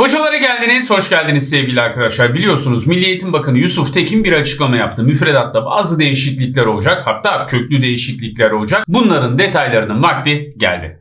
Hocalara geldiniz, hoş geldiniz sevgili arkadaşlar. Biliyorsunuz Milli Eğitim Bakanı Yusuf Tekin bir açıklama yaptı. Müfredatta bazı değişiklikler olacak, hatta köklü değişiklikler olacak. Bunların detaylarının vakti geldi.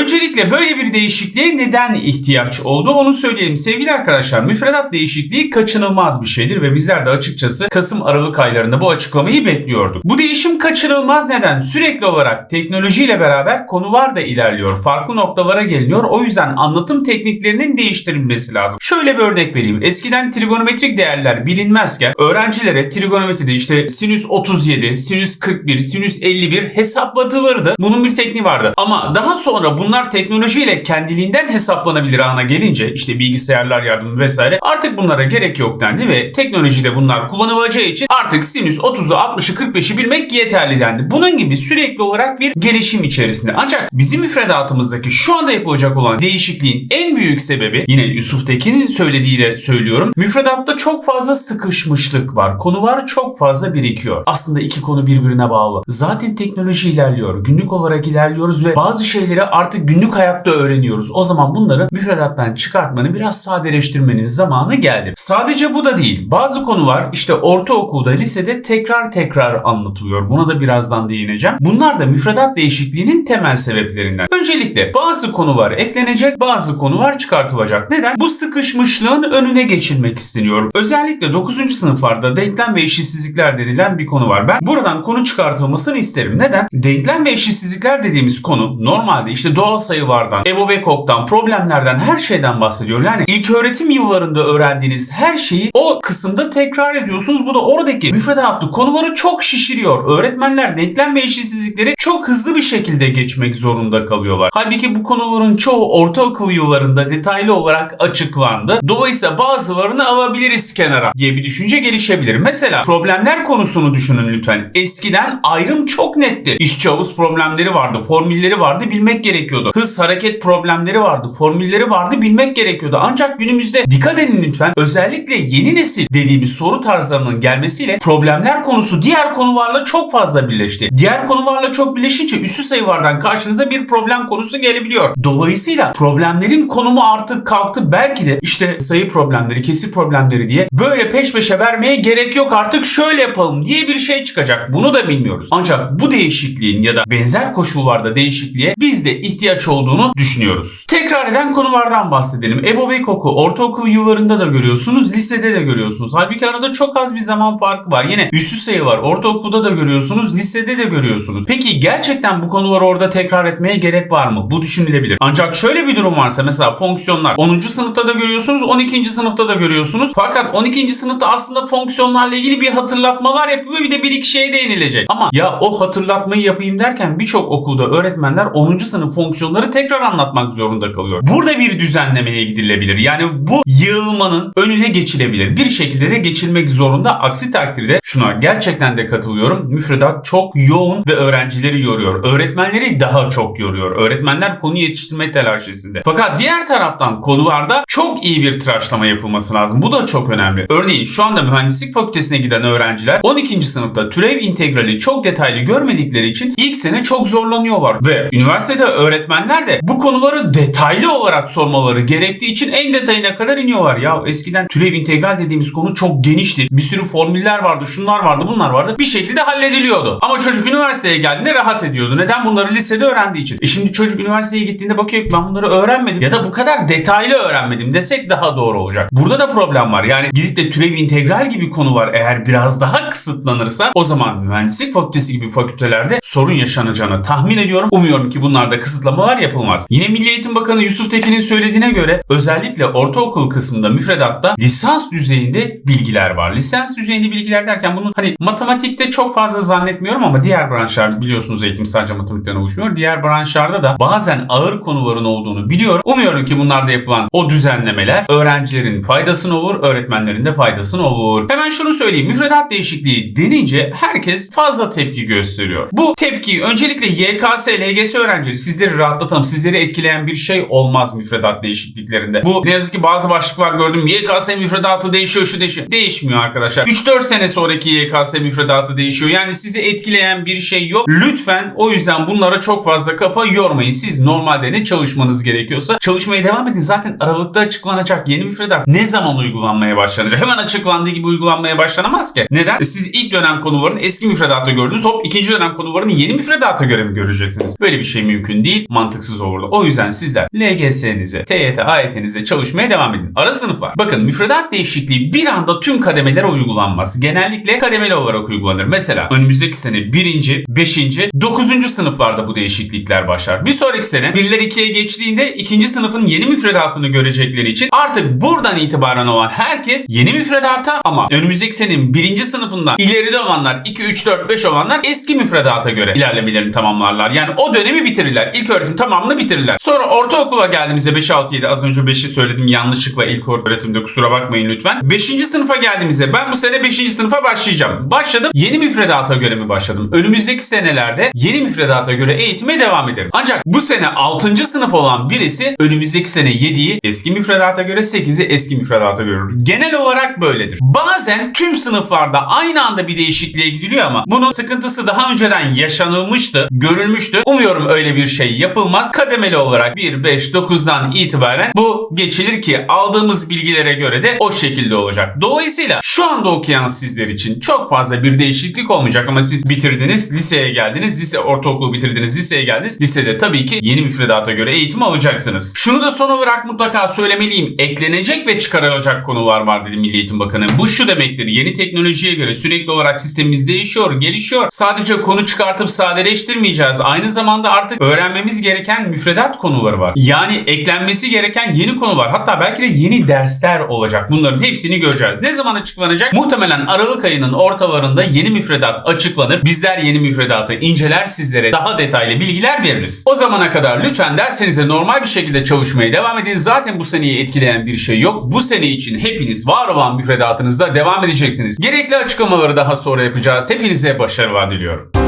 Öncelikle böyle bir değişikliğe neden ihtiyaç oldu onu söyleyelim. Sevgili arkadaşlar müfredat değişikliği kaçınılmaz bir şeydir ve bizler de açıkçası Kasım Aralık aylarında bu açıklamayı bekliyorduk. Bu değişim kaçınılmaz neden? Sürekli olarak teknolojiyle beraber konular da ilerliyor. Farklı noktalara geliniyor. O yüzden anlatım tekniklerinin değiştirilmesi lazım. Şöyle bir örnek vereyim. Eskiden trigonometrik değerler bilinmezken öğrencilere trigonometride işte sinüs 37, sinüs 41, sinüs 51 hesaplatılırdı. Bunun bir tekniği vardı. Ama daha sonra bunlar teknolojiyle kendiliğinden hesaplanabilir ana gelince işte bilgisayarlar yardımı vesaire artık bunlara gerek yok dendi ve teknolojide bunlar kullanılacağı için artık sinüs 30'u 60'ı 45'i bilmek yeterli dendi. Bunun gibi sürekli olarak bir gelişim içerisinde. Ancak bizim müfredatımızdaki şu anda yapılacak olan değişikliğin en büyük sebebi yine Yusuf Tekin'in söylediğiyle söylüyorum. Müfredatta çok fazla sıkışmışlık var. Konular çok fazla birikiyor. Aslında iki konu birbirine bağlı. Zaten teknoloji ilerliyor. Günlük olarak ilerliyoruz ve bazı şeyleri artık günlük hayatta öğreniyoruz. O zaman bunları müfredattan çıkartmanın biraz sadeleştirmenin zamanı geldi. Sadece bu da değil. Bazı konular işte ortaokulda, lisede tekrar tekrar anlatılıyor. Buna da birazdan değineceğim. Bunlar da müfredat değişikliğinin temel sebeplerinden. Öncelikle bazı konular eklenecek, bazı konular çıkartılacak. Neden? Bu sıkışmışlığın önüne geçilmek isteniyor. Özellikle 9. sınıflarda denklem ve eşitsizlikler denilen bir konu var. Ben buradan konu çıkartılmasını isterim. Neden? Denklem ve eşitsizlikler dediğimiz konu normalde işte doğal sayılardan, Ebo Bekok'tan, problemlerden her şeyden bahsediyor. Yani ilk öğretim yıllarında öğrendiğiniz her şeyi o kısımda tekrar ediyorsunuz. Bu da oradaki müfredatlı konuları çok şişiriyor. Öğretmenler denklem ve eşitsizlikleri çok hızlı bir şekilde geçmek zorunda kalıyorlar. Halbuki bu konuların çoğu ortaokul yıllarında detaylı olarak açıklandı. Dolayısıyla bazılarını alabiliriz kenara diye bir düşünce gelişebilir. Mesela problemler konusunu düşünün lütfen. Eskiden ayrım çok netti. İşçi havuz problemleri vardı, formülleri vardı bilmek gerekiyordu. Hız hareket problemleri vardı, formülleri vardı bilmek gerekiyordu. Ancak günümüzde dikkat edin lütfen özellikle yeni nesil dediğimiz soru tarzlarının gelmesiyle problemler konusu diğer konularla çok fazla birleşti. Diğer konularla çok birleşince üssü sayılardan karşınıza bir problem konusu gelebiliyor. Dolayısıyla problemlerin konumu artık kalktı. Belki de işte sayı problemleri, kesir problemleri diye böyle peş peşe vermeye gerek yok artık şöyle yapalım diye bir şey çıkacak. Bunu da bilmiyoruz. Ancak bu değişikliğin ya da benzer koşullarda değişikliğe biz de ihtiyaç olduğunu düşünüyoruz. Tekrar eden konulardan bahsedelim. Ebo Bekok'u ortaokul yıllarında da görüyorsunuz, lisede de görüyorsunuz. Halbuki arada çok az bir zaman farkı var. Yine üssü sayı var. Ortaokulda da görüyorsunuz, lisede de görüyorsunuz. Peki gerçekten bu konuları orada tekrar etmeye gerek var mı? Bu düşünülebilir. Ancak şöyle bir durum varsa mesela fonksiyonlar 10. sınıfta da görüyorsunuz, 12. sınıfta da görüyorsunuz. Fakat 12. sınıfta aslında fonksiyonlarla ilgili bir hatırlatmalar yapıyor bir de bir iki şeye değinilecek. Ama ya o hatırlatmayı yapayım derken birçok okulda öğretmenler 10. sınıf fonksiyonları tekrar anlatmak zorunda kalıyor. Burada bir düzenlemeye gidilebilir. Yani bu yığılmanın önüne geçilebilir. Bir şekilde de geçilmek zorunda. Aksi takdirde şuna gerçekten de katılıyorum. Müfredat çok yoğun ve öğrencileri yoruyor. Öğretmenleri daha çok yoruyor. Öğretmenler konu yetiştirme telaşesinde. Fakat diğer taraftan konularda çok iyi bir tıraşlama yapılması lazım. Bu da çok önemli. Örneğin şu anda mühendislik fakültesine giden öğrenciler 12. sınıfta türev integrali çok detaylı görmedikleri için ilk sene çok zorlanıyorlar. Ve üniversitede öğretmenler de bu konuları detaylı olarak sormaları gerektiği için en detayına kadar iniyorlar. Ya eskiden türev integral dediğimiz konu çok genişti. Bir sürü formüller vardı, şunlar vardı, bunlar vardı. Bir şekilde hallediliyordu. Ama çocuk üniversiteye geldiğinde rahat ediyordu. Neden? Bunları lisede öğrendiği için. E şimdi çocuk üniversiteye gittiğinde bakıyor ben bunları öğrenmedim ya da bu kadar detaylı öğrenmedim desek daha doğru olacak. Burada da problem var. Yani gidip de türev integral gibi konular eğer biraz daha kısıtlanırsa o zaman mühendislik fakültesi gibi fakültelerde sorun yaşanacağını tahmin ediyorum. Umuyorum ki bunlarda kısıtlamalar yapılmaz. Yine Milli Eğitim Bakanı Yusuf Tekin'in söylediğine göre özellikle ortaokul kısmında müfredatta lisans düzeyinde bilgiler var. Lisans düzeyinde bilgiler derken bunun hani matematikte çok fazla zannetmiyorum ama diğer branşlar biliyorsunuz eğitim sadece matematikten oluşmuyor. Diğer branşlarda da bazen ağır konuların olduğunu biliyorum. Umuyorum ki bunlarda yapılan o düzenlemeler öğrencilerin faydasına olur, öğretmenlerin de faydasına olur. Hemen şunu söyleyeyim. Müfredat değişikliği denince herkes fazla tepki gösteriyor. Bu tepkiyi öncelikle YKS, LGS öğrencileri sizleri rahatlatalım. Sizleri etkileyen bir şey olmaz müfredat değişikliklerinde. Bu ne yazık ki bazı başlıklar gördüm. YKS müfredatı değişiyor, şu değişiyor. Değişmiyor arkadaşlar. 3-4 sene sonraki YKS müfredatı değişiyor. Yani sizi etkileyen bir şey yok. Lütfen o yüzden bunlara çok fazla kafa yormayın. Siz normalde ne çalışmanız gerekiyorsa çalışmaya devam edin. Zaten Aralık'ta açıklanacak yeni müfredat ne zaman uygulanmaya başlanacak? Hemen açıklandığı gibi uygulanmaya başlanamaz ki. Neden? E, Siz ilk dönem konularını eski müfredatta gördünüz. Hop ikinci dönem konularını yeni müfredata göre mi göreceksiniz? Böyle bir şey mümkün değil. Mantıksız olurdu. O yüzden sizler LGS'nize, TYT, AYT'nize çalışmaya devam edin. Ara sınıf var. Bakın müfredat değişikliği bir anda tüm kademelere uygulanmaz. Genellikle kademeli olarak uygulanır. Mesela önümüzdeki sene 1. 5. 9. sınıflarda bu değişiklikler başlar. Bir sonraki sene 1'ler 2'ye geçtiğinde 2. sınıfın yeni müfredatını görecekleri için artık buradan itibaren olan herkes yeni müfredata ama önümüzdeki senenin 1. sınıfından ileride olanlar 2, 3, 4, 5 olanlar eski müfredata göre ilerlemelerini tamamlarlar. Yani o dönemi bitirirler. İlk öğretim tamamını bitirirler. Sonra ortaokula geldiğimizde 5, 6, 7 az önce 5'i söyledim yanlışlıkla ilk öğretimde kusura bakmayın lütfen. 5. sınıfa geldiğimizde ben bu sene 5. sınıfa başlayacağım. Başladım. Yeni müfredata göre mi başladım? Önümüzdeki senelerde yeni müfredata göre eğitime devam ederim. Ancak bu sene 6. sınıf olan birisi önümüzdeki sene 7'yi eski müfredata göre 8'i eski müfredata görür. Genel olarak böyledir. Bazen tüm sınıflarda aynı anda bir değişikliğe gidiliyor ama bunun sıkıntısı daha önceden yaşanılmıştı, görülmüştü. Umuyorum öyle bir şey yapılmaz. Kademeli olarak 1, 5, 9'dan itibaren bu geçilir ki aldığımız bilgilere göre de o şekilde olacak. Dolayısıyla şu anda okuyan sizler için çok fazla bir değişiklik olmayacak ama siz bitirdiniz, liseye geldiniz, lise ortaokulu bitirdiniz, liseye geldiniz. Lisede tabii ki yeni müfredata göre eğitim alacaksınız. Şunu da son olarak mutlaka söylemeliyim. Eklenecek ve çıkarılacak konular var dedi Milli Eğitim Bakanı. Bu şu demektir. Yeni teknolojiye göre sürekli olarak sistemimiz değişiyor, gelişiyor. Sadece konu çıkartıp sadeleştirmeyeceğiz. Aynı zamanda artık öğrenmemiz gereken müfredat konuları var. Yani eklenmesi gereken yeni konular. Hatta belki de yeni dersler olacak. Bunların hepsini göreceğiz. Ne zaman açıklanacak? Muhtemelen Aralık ayının ortalarında yeni müfredat açıklanır. Bizler yeni müfredatı inceler sizlere daha detaylı bilgiler veririz. O zamana kadar lütfen dersenize normal bir şekilde çalışmaya devam edin. Zaten bu seneyi etkileyen bir şey yok. Bu sene için hepiniz var olan müfredatınızda devam edeceksiniz. Gerekli açıklamaları daha sonra yapacağız. Hepinize başarılar diliyorum.